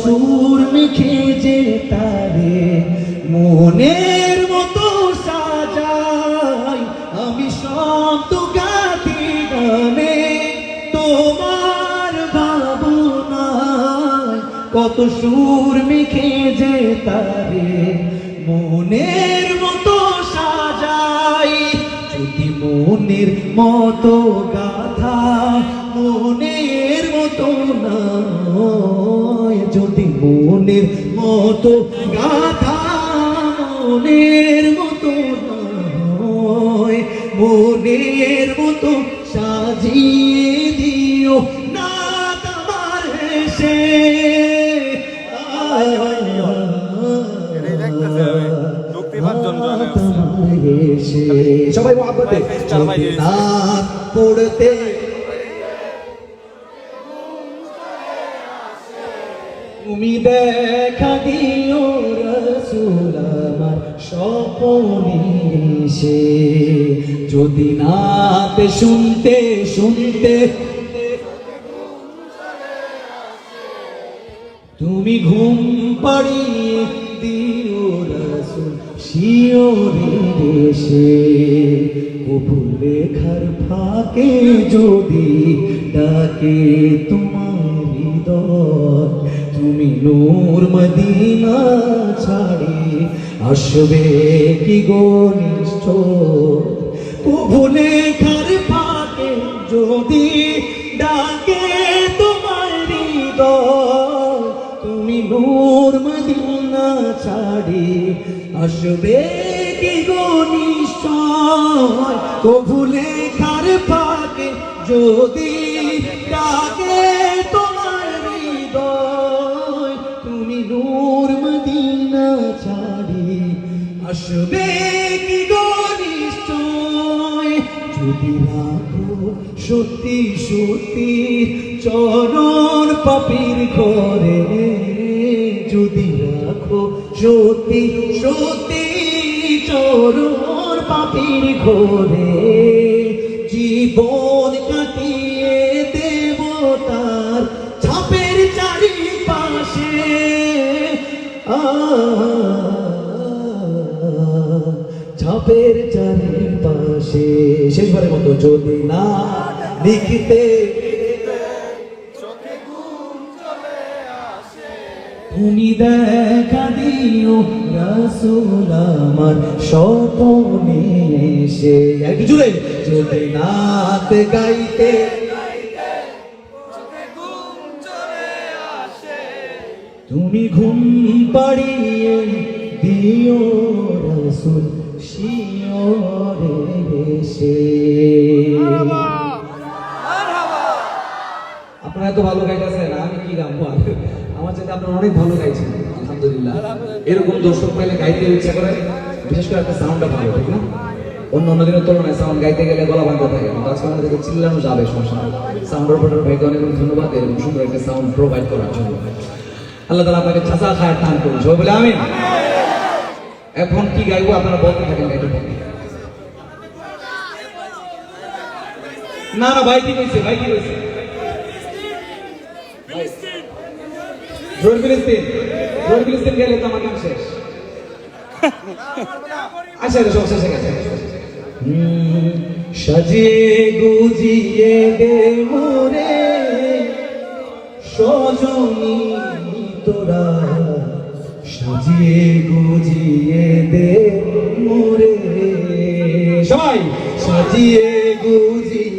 সুর মেখে যে তারে মনের মতো সাজাই, আমি শব্দ গাতি গানে তোমার ভাবনায় কত সুর মেখে যে তারে মনের মতো সাজাই, যদি মনের মতো গাথা মতো গাথা মনের মতো মনের মতো সাজিয়ে দিও না তোমার সে। সবাই মহাব্বতে পড়তে তুমি দেখা দিও রসুল আমার স্বপনে সে যদি নাত শুনতে শুনতে তুমি ঘুম পাড়িয়ে দিও রসুল শিওরে দেশে কবুল লেখার ফাঁকে যদি ডাকে তোমার তুমি নূর মদিনা ছাড়ি, আসবে কি গো নিশ্চয়? কবু লেখার ফাঁকে যদি ডাকে তোমার হৃদয়, তুমি নূর মদিনা ছাড়ি, আসবে কি গো নিশ্চয়? কবু লেখার ফাঁকে যদি ডাকে আসবে কি গো নিশ্চয়? যদি রাখো সত্যি সত্যি চরণ পাপির ঘরে, যদি রাখো সত্যি সত্যি চরণ পাপির ঘরে, জীবন কাটিয়ে দেব তার ছাপের চারিপাশে। ছাপের চারিপাশে। শেষবারের মতো যদি না লিখিতে তুমি দেখা দিও রাসূল আমার স্বপনে এসে। এক জুড়ে যদি নাত গাইতে তুমি ঘুম পাড়িয়ে দিও রসুল শিওরে এসে। আপনারা তো ভালো গাইতেছেন আমি কি গাবো? আমার চাইতে আপনারা অনেক ভালো গাইছেন আলহামদুলিল্লাহ। এরকম দর্শক পাইলে গাইতে ইচ্ছা করে বিশেষ করে একটা সাউন্ডটা ভালো ঠিক না? অন্য অন্য দিনের তুলনায় সাউন্ড গাইতে গেলে গলা বাঁধতে থাকে আজকে আমাদের চিল্লানো যাবে সমস্যা সাউন্ড অপারেটর ভাইকে অনেক অনেক ধন্যবাদ এরকম সুন্দর একটা সাউন্ড প্রোভাইড করার জন্য। আল্লাহ তালা আপনাকে চাচা খায়ের টান করুন। সবাই বলে আমি এখন কি গাইবো, আপনারা বলতে থাকেন না না, ভাই কি কইছে, ভাই কি কইছে? গুজিয়ে দে মোরে তোরা সাজিয়ে গুজিয়ে দে মোরে। সবাই! সাজিয়ে গুজিয়ে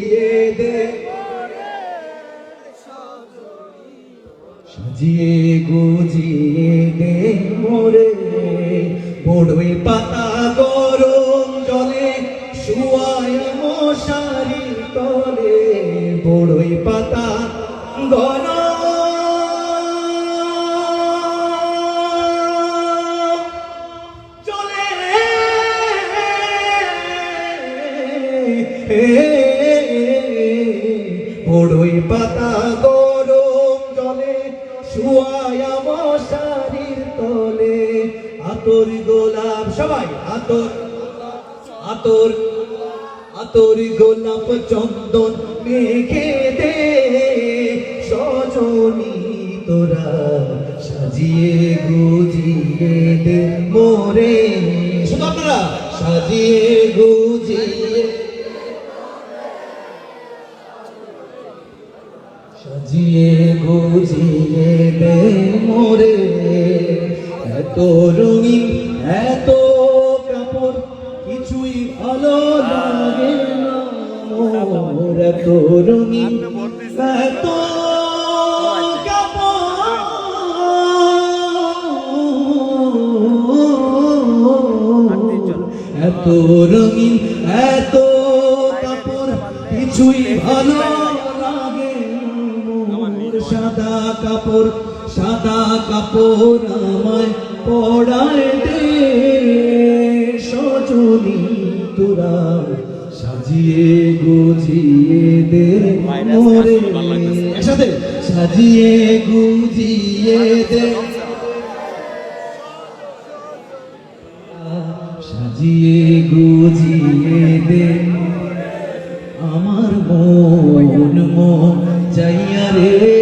বড়ই পাতা গরম জলে শুয়ায়া মশারির তলে। আতর গোলাপ সবাই আতর। আতর আতর গোলাপ চন্দন মেখে দে। সজনী তোরা সাজিয়ে গুজিয়ে দে। মোরে শুধু আপনারা? সাজিয়ে গুজিয়ে গুজিয়ে দে মোরে। এত রঙিন, এত কাপড়, কিছুই ভালো লাগে না মোর। এত রঙিন, এত এত রঙিন, এত কাপড়, কিছুই ভালো কাপড় সাদা কাপড় আমায় পড়ায় দে সজনী তোরা সাজিয়ে গুজিয়ে দে মোরে। সাজিয়ে গুজিয়ে দে। সাজিয়ে গুজিয়ে দে। আমার মন মন যাইয়া রে।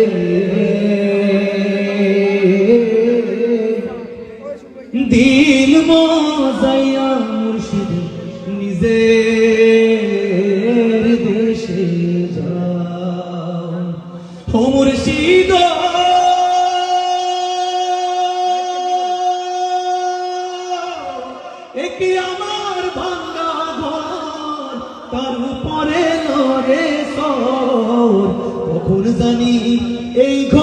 ও মুর্শিদ। আমার লড়ে সর। কখন জানি এই ঘর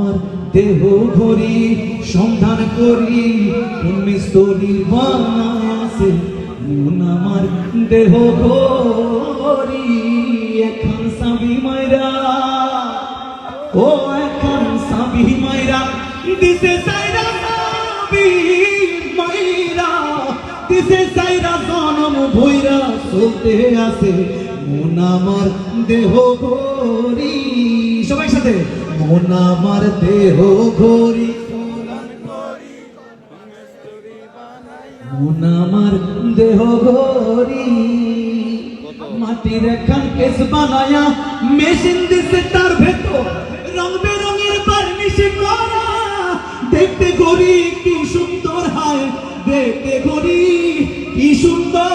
আমার দেহ ভরি সন্ধান করি তুমি স্তরী বানায়াছে মন আমার দেহ ভরি এখন সাবি মাইরা। ও এখন সাবি মাইরা, দিছে সাইরা সাবি মাইরা। দিছে সাইরা জনম ভৈরা, চলতে আছে। মন আমার দেহ ভরি। সবাই সাথে মন আমার দেহ ভরি। মন আমার দেহ গরি মাটির খান কেস বানায়া, মেশিন দিছে তার ভেতর। রং বেরঙের বার্নিশ করা। দেখতে গরি কি সুন্দর হয় দেখতে গরি কি সুন্দর।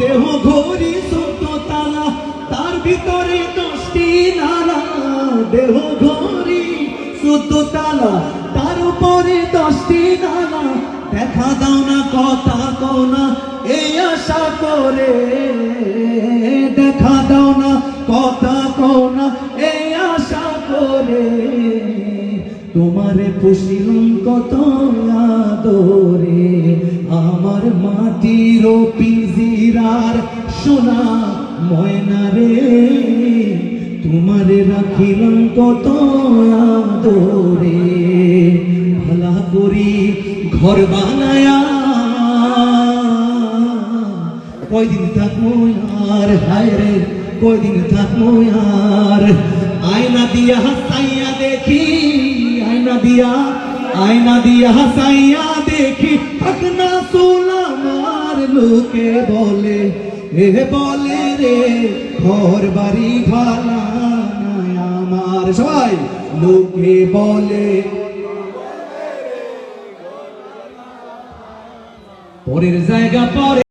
দেহ ঘড়ি ছোট তালা, তার ভিতরে দেহ ঘড়ি শুদ্ধ তালা, তার উপরে দশটি নালা। দেখা দাও না, কথা কও না, এই আশা করে। দেখা দাও না, কথা কও না, এই আশা করে। তোমারে পুষিলাম কত আদরে, আমার মাটির পিঞ্জিরার সোনা, ময়না রে। তোমারে রাখিলাম কত আদরে। ভালা করি ঘর বানায়া। কয়দিন থাকব আর, হায় রে, কয়দিন থাকব আর। আয়না দিয়া হাসাইয়া দেখি, আয়না দিয়া আয়না দিয়া হাসাইয়া দেখি থাকনা সোলাম আর লোকে বলে, এ বলে রে ঘর বাড়ি আমার। সবাই লোকে বলে। পরের জায়গা পরে